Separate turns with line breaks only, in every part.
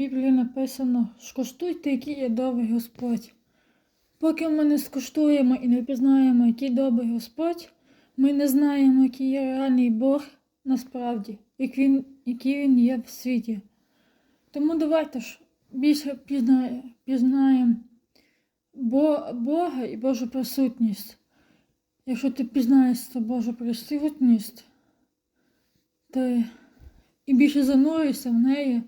Біблії написано: скуштуйте, який є добрий Господь. Поки ми не скуштуємо і не пізнаємо, який добрий Господь, ми не знаємо, який є реальний Бог насправді, як він, який він є в світі. Тому давайте ж більше пізнає, пізнаємо Бога і Божу присутність. Якщо ти пізнаєш Божу присутність, ти і більше зануришся в неї,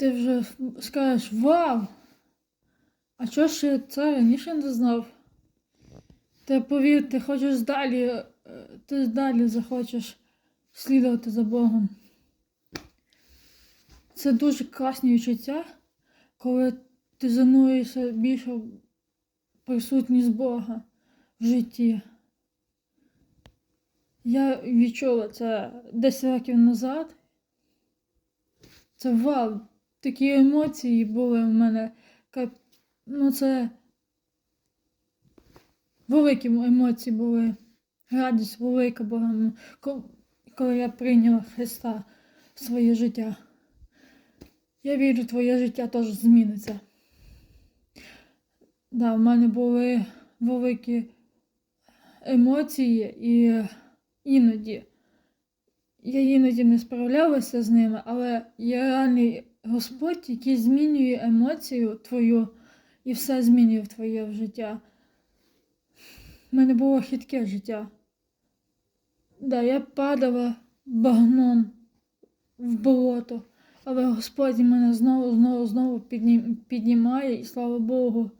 ти вже скажеш Вау! А чого я це раніше не знав? Ти повір, ти хочеш далі, е, ти далі захочеш слідувати за Богом. Це дуже класні відчуття, коли ти занурюєшся більше присутність Бога в житті. Я відчула це 10 років назад. Це вау! Такі емоції були в мене. Ну, це великі емоції були. Радість велика була, коли я прийняла Христа в своє життя. Я вірю, твоє життя теж зміниться. Да, в мене були великі емоції і іноді. Я іноді не справлялася з ними, але є реальний Господь, який змінює емоцію твою і все змінює в твоє життя. У мене було хитке життя. Да, я падала багном в болото, але Господь мене знову, знову, знову піднімає, і слава Богу.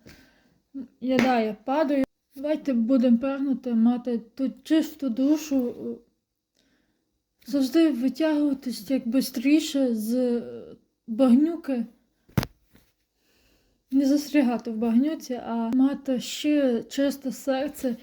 Я да, я падаю. Давайте будемо прагнути мати ту чисту душу, завжди витягуватись як швидше з багнюки. Не застрягати в багнюці, а мати ще чисте серце